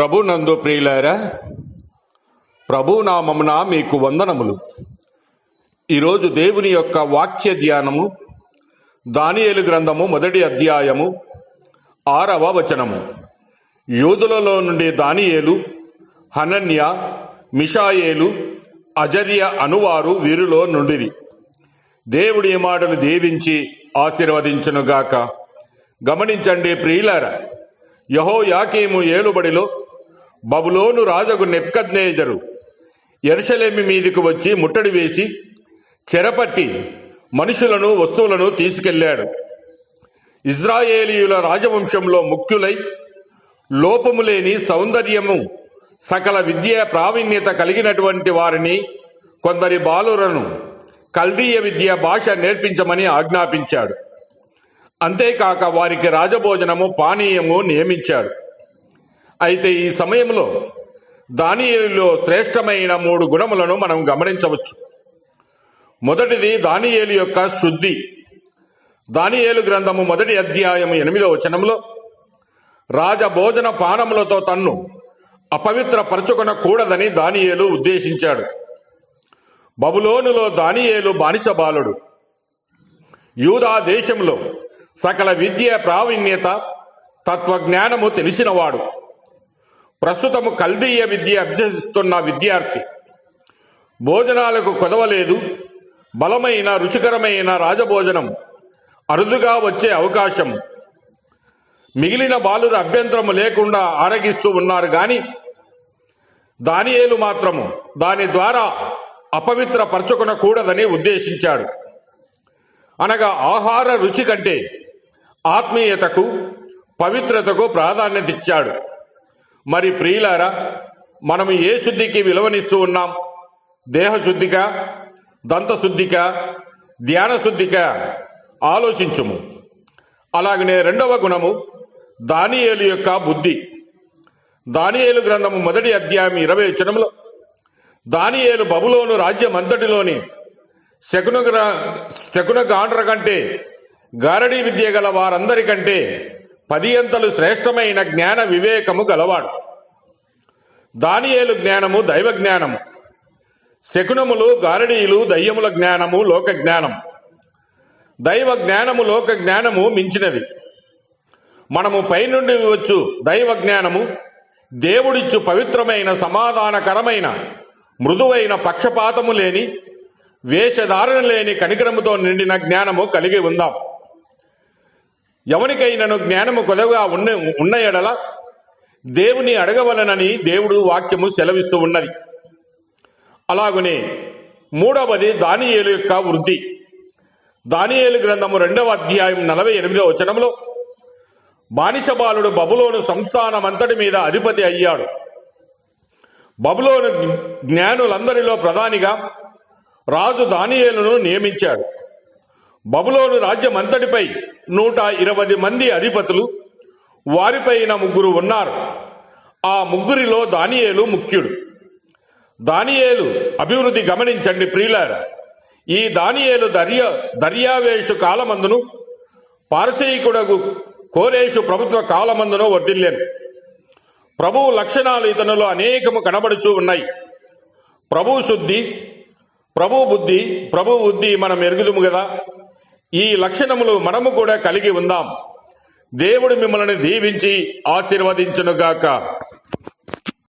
ప్రభునందు ప్రియులారా ప్రభునామమున మీకు వందనములు. ఈరోజు దేవుని యొక్క వాక్య ధ్యానము దానియేలు గ్రంథము మొదటి అధ్యాయము ఆరవ వచనము. యూదులలో నుండి దానియేలు హనన్య మిషాయేలు అజర్య అనువారు వీరిలో నుండిరి. దేవుడి ఈ మాటలు దీవించి ఆశీర్వదించునుగాక. గమనించండి ప్రియులారా యహో యాకీము ఏలుబడిలో బబులోను రాజగు నెప్కద్నేజరు ఎరుసలేమి మీదికి వచ్చి ముట్టడి వేసి చెరపట్టి మనుషులను వస్తువులను తీసుకెళ్ళాడు ఇజ్రాయేలీయుల రాజవంశంలో ముఖ్యులై లోపము లేని సౌందర్యము సకల విద్య ప్రావీణ్యత కలిగినటువంటి వారిని కొందరి బాలురను కల్దీయ విద్య భాష నేర్పించమని ఆజ్ఞాపించాడు. అంతేకాక వారికి రాజభోజనము పానీయము నియమించాడు. అయితే ఈ సమయంలో దానియేలులో శ్రేష్టమైన మూడు గుణములను మనం గమనించవచ్చు. మొదటిది దానియేలు యొక్క శుద్ధి. దానియేలు గ్రంథము మొదటి అధ్యాయం ఎనిమిదో వచనంలో రాజభోజన పానములతో తన్ను అపవిత్రపరచుకొనకూడదని దానియేలు ఉద్దేశించాడు. బబులోనులో దానియేలు బానిస బాలుడు యూదా దేశంలో సకల విద్య ప్రావీణ్యత తత్వజ్ఞానము తెలిసినవాడు. ప్రస్తుతము కల్దీయ విద్య అభ్యసిస్తున్న విద్యార్థి. భోజనాలకు కొదవలేదు. బలమైన రుచికరమైన రాజభోజనం అరుదుగా వచ్చే అవకాశం. మిగిలిన బాలుర అభ్యంతరము లేకుండా ఆరగిస్తూ ఉన్నారు గాని దానియేలు మాత్రము దాని ద్వారా అపవిత్ర పరచుకొనకూడదని ఉద్దేశించాడు. అనగా ఆహార రుచి కంటే ఆత్మీయతకు పవిత్రతకు ప్రాధాన్యత ఇచ్చాడు మరి ప్రియులారా మనము ఏ శుద్ధికి విలువనిస్తూ ఉన్నాం? దేహశుద్ధిక దంతశుద్ధిక ధ్యానశుద్ధిక ఆలోచించుము. అలాగనే రెండవ గుణము దానియేలు యొక్క బుద్ధి. దానియేలు గ్రంథము మొదటి అధ్యాయం ఇరవై వచనంలో దానియేలు బబులోను రాజ్యం అంతటిలోని శకున శకున గాండ్ర కంటే గారడీ విద్య గల వారందరికంటే పది అంతలు శ్రేష్టమైన జ్ఞాన వివేకము గలవాడు. దానియేలు జ్ఞానము దైవ జ్ఞానము. శకునములు గారడీలు దయ్యముల జ్ఞానము లోక జ్ఞానం దైవ జ్ఞానము లోక జ్ఞానము మించినవి. మనము పైనుండి వచ్చు దైవ జ్ఞానము. దేవుడిచ్చు పవిత్రమైన సమాధానకరమైన మృదువైన పక్షపాతము లేని వేషధారణ లేని కనికరముతో నిండిన జ్ఞానము కలిగి ఉందాం. ఎవనికైనను జ్ఞానము కొదవగా ఉన్న ఉన్న ఎడల దేవుని అడగవలనని దేవుడు వాక్యము సెలవిస్తూ ఉన్నది. అలాగనే మూడవది దానియేలు యొక్క వృద్ధి. దానియేలు గ్రంథము రెండవ అధ్యాయం నలభై ఎనిమిదవ వచనంలో బానిసబాలుడు బబులోను సంస్థానమంతటి మీద అధిపతి అయ్యాడు. బబులోను జ్ఞానులందరిలో ప్రధానిగా రాజు దానియేలును నియమించాడు. బబులోను రాజ్యం అంతటిపై నూట ఇరవై మంది అధిపతులు వారిపైన ముగ్గురు ఉన్నారు. ఆ ముగ్గురిలో దానియేలు ముఖ్యుడు. దానియేలు అభివృద్ధి గమనించండి ప్రియులార. ఈ దానియేలు దర్య దర్యావేషు కాలమందును పారసీకుడగు కోరేషు ప్రభుత్వ కాలమందును వర్ధిల్లాను. ప్రభువు లక్షణాలు ఇతనులో అనేకము కనబడుచూ ఉన్నాయి. ప్రభు శుద్ధి ప్రభు బుద్ధి ప్రభు బుద్ధి మనం ఎరుగుదుము కదా ఈ లక్షణములు మనము కూడా కలిగి ఉందాం. దేవుడు మిమ్మల్ని దీవించి ఆశీర్వదించునుగాక.